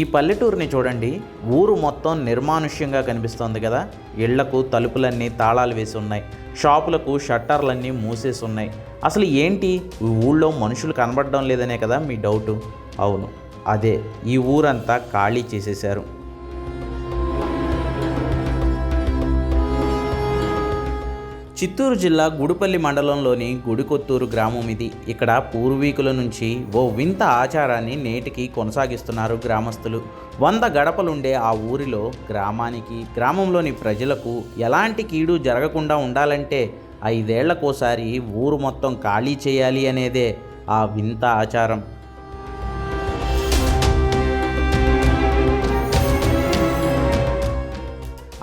ఈ పల్లెటూరుని చూడండి ఊరు మొత్తం నిర్మానుష్యంగా కనిపిస్తోంది కదా. ఇళ్ళకు తలుపులన్నీ తాళాలు వేసి ఉన్నాయి. షాపులకు షట్టర్లన్నీ మూసేసి ఉన్నాయి. అసలు ఏంటి? ఈ ఊళ్ళో మనుషులు కనబడడం లేదనే కదా మీ డౌటు? అవును అదే. ఈ ఊరంతా ఖాళీ చేసేశారు. చిత్తూరు జిల్లా గుడిపల్లి మండలంలోని గుడికొత్తూరు గ్రామం ఇది. ఇక్కడ పూర్వీకుల నుంచి ఓ వింత ఆచారాన్ని నేటికి కొనసాగిస్తున్నారు గ్రామస్తులు. వంద గడపలుండే ఆ ఊరిలో గ్రామానికి గ్రామంలోని ప్రజలకు ఎలాంటి కీడు జరగకుండా ఉండాలంటే ఐదేళ్ళకోసారి ఊరు మొత్తం ఖాళీ చేయాలి అనేదే ఆ వింత ఆచారం.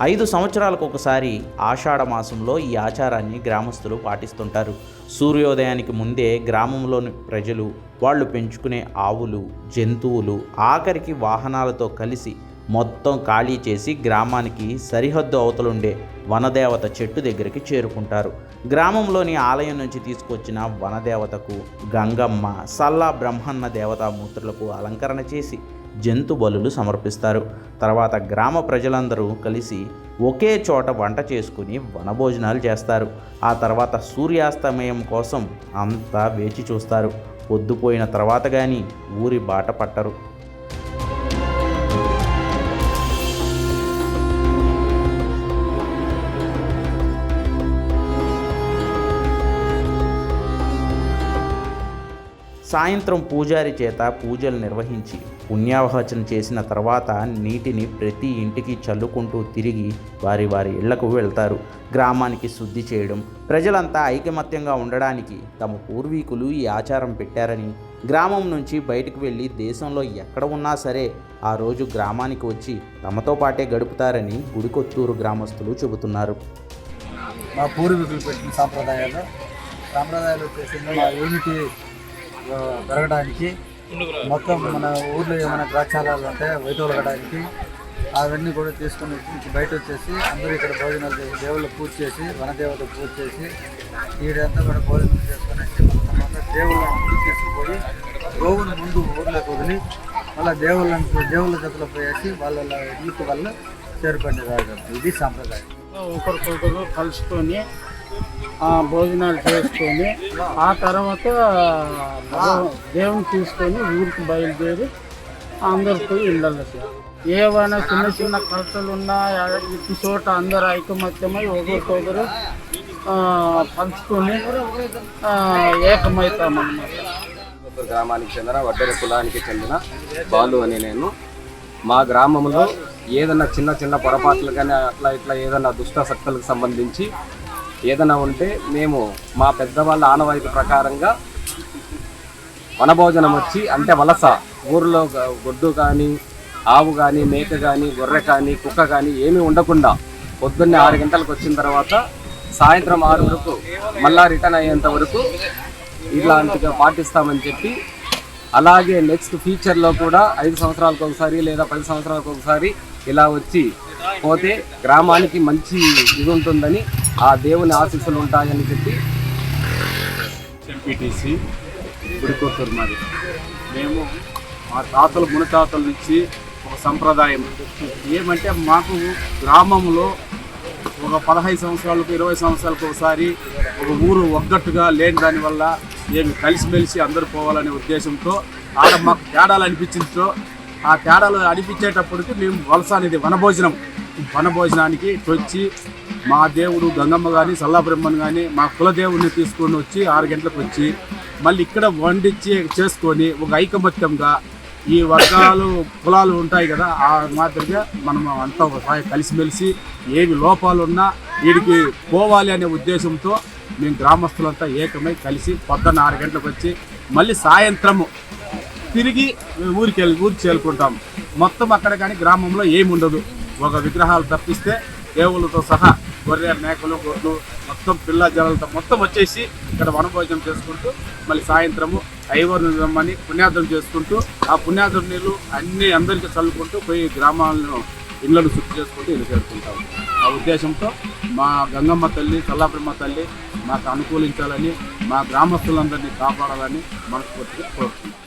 ఐదు సంవత్సరాలకు ఒకసారి ఆషాఢ మాసంలో ఈ ఆచారాన్ని గ్రామస్తులు పాటిస్తుంటారు. సూర్యోదయానికి ముందే గ్రామంలోని ప్రజలు వాళ్ళు పెంచుకునే ఆవులు జంతువులు ఆఖరికి వాహనాలతో కలిసి మొత్తం ఖాళీ చేసి గ్రామానికి సరిహద్దు అవతలుండే వనదేవత చెట్టు దగ్గరికి చేరుకుంటారు. గ్రామంలోని ఆలయం నుంచి తీసుకొచ్చిన వనదేవతకు గంగమ్మ సల్లా బ్రహ్మన్న దేవతామూర్తులకు అలంకరణ చేసి జంతు బలులు సమర్పిస్తారు. తర్వాత గ్రామ ప్రజలందరూ కలిసి ఒకే చోట వంట చేసుకుని వనభోజనాలు చేస్తారు. ఆ తర్వాత సూర్యాస్తమయం కోసం అంతా వేచి చూస్తారు. పొద్దుపోయిన తర్వాత కానీ ఊరి బాట పట్టరు. సాయంత్రం పూజారి చేత పూజలు నిర్వహించి పుణ్యావహచన చేసిన తర్వాత నీటిని ప్రతి ఇంటికి చల్లుకుంటూ తిరిగి వారి వారి ఇళ్ళకు వెళ్తారు. గ్రామానికి శుద్ధి చేయడం ప్రజలంతా ఐకమత్యంగా ఉండడానికి తమ పూర్వీకులు ఈ ఆచారం పెట్టారని గ్రామం నుంచి బయటకు వెళ్ళి దేశంలో ఎక్కడ ఉన్నా సరే ఆ రోజు గ్రామానికి వచ్చి తమతో పాటే గడుపుతారని గుడికొత్తూరు గ్రామస్తులు చెబుతున్నారు. మా పూర్వీకులు పెట్టిన సాంప్రదాయాలు సాంప్రదాయాలు వచ్చేసి మా యూనిటీ పెరగడానికి మొత్తం మన ఊర్లో ఏమైనా ద్రాక్షారాలు ఉంటే వైదొలగడానికి అవన్నీ కూడా తీసుకొని వచ్చి బయట వచ్చేసి అందరూ ఇక్కడ భోజనాలు చేసి దేవుళ్ళు పూజ చేసి వనదేవత పూజ చేసి వీడంతా కూడా భోజనం చేసుకుని వచ్చి మొత్తం దేవుళ్ళని ముందు తీసుకుపోయి గోవుని ముందు ఊర్లోకి వదిలి మళ్ళీ దేవుళ్ళని దేవుళ్ళ జతలో పోయేసి వాళ్ళ ఇల్లుకి వల్ల చేరుకునేవారు ఇది సాంప్రదాయం. ఒకరికొకరు కలుసుకొని భోజనాలు చేసుకొని ఆ తర్వాత దేవుని తీసుకొని ఊరికి బయలుదేరి అందరితో పోయి ఇళ్ళల్లో ఏవైనా చిన్న చిన్న కష్టలు ఉన్నా ఇటు చోట అందరు ఐకమత్యమై ఒకరికొకరు పంచుకొని ఏకమవుతామన్నమాట. గ్రామానికి చెందిన వడ్డెర కులానికి చెందిన బాలు అని నేను. మా గ్రామంలో ఏదైనా చిన్న చిన్న పొరపాట్లు కానీ అట్లా ఇట్లా ఏదైనా దుష్ట శక్తులకు సంబంధించి ఏదైనా ఉంటే మేము మా పెద్దవాళ్ళ ఆనవాయితీ ప్రకారంగా వనభోజనం వచ్చి అంటే వలస ఊరిలో గొడ్డు కానీ ఆవు కానీ మేక కానీ గొర్రె కానీ కుక్క కానీ ఏమీ ఉండకుండా పొద్దున్నే ఆరు గంటలకు వచ్చిన తర్వాత సాయంత్రం ఆరు వరకు మళ్ళా రిటర్న్ అయ్యేంత వరకు ఇలాంటిగా పాటిస్తామని చెప్పి అలాగే నెక్స్ట్ ఫ్యూచర్లో కూడా ఐదు సంవత్సరాలకు ఒకసారి లేదా పది సంవత్సరాలకు ఒకసారి ఇలా వచ్చి పోతే గ్రామానికి మంచి ఇది ఉంటుందని ఆ దేవుని ఆశీస్సులు ఉంటాయని చెప్పి ఎంపీటీసీ గుడికొత్తూరు మాది. మేము మా తాతల మునతాతల నుంచి ఒక సంప్రదాయం. ఏమంటే మాకు గ్రామంలో ఒక పదహైదు సంవత్సరాలకు ఇరవై సంవత్సరాలకు ఒకసారి ఒక ఊరు ఒగ్గట్టుగా లేని దానివల్ల ఏమి కలిసిమెలిసి అందరూ పోవాలనే ఉద్దేశంతో ఆడ మాకు తేడాలు అనిపించిందో ఆ తేడాలు అనిపించేటప్పటికి మేము వలస అనేది వనభోజనం. వనభోజనానికి వచ్చి మా దేవుడు గంగమ్మ కానీ సల్లాబ్రహ్మన్ కానీ మా కులదేవుడిని తీసుకొని వచ్చి ఆరు గంటలకు వచ్చి మళ్ళీ ఇక్కడ వండించి చేసుకొని ఒక ఐకమత్యంగా ఈ వర్గాలు కులాలు ఉంటాయి కదా ఆ మాదిరిగా మనం అంతా కలిసిమెలిసి ఏవి లోపాలు ఉన్నా వీడికి పోవాలి అనే ఉద్దేశంతో మేము గ్రామస్తులంతా ఏకమై కలిసి పొద్దున్న ఆరు గంటలకు వచ్చి మళ్ళీ సాయంత్రము తిరిగి ఊరికి వెళ్ళి ఊరికి చేరుకుంటాం. మొత్తం అక్కడ కానీ గ్రామంలో ఏమి ఉండదు ఒక విగ్రహాలు తప్పిస్తే దేవుళ్ళతో సహా గొర్రె మేకలు గొడ్లు మొత్తం పిల్ల జలాలతో మొత్తం వచ్చేసి ఇక్కడ వనభోజనం చేసుకుంటూ మళ్ళీ సాయంత్రము ఐవర్ని రమ్మని పుణ్యార్థం చేసుకుంటూ ఆ పుణ్యాదం నీళ్ళు అన్ని అందరికీ చల్లుకుంటూ పోయి గ్రామాలను ఇళ్ళను శుద్ధి చేసుకుంటూ ఇల్లు చేరుకుంటాం ఆ ఉద్దేశంతో మా గంగమ్మ తల్లి చల్లాబ్రహ్మ తల్లి మాకు అనుకూలించాలని మా గ్రామస్తులందరినీ కాపాడాలని మనస్ఫూర్తిగా కోరుతున్నాం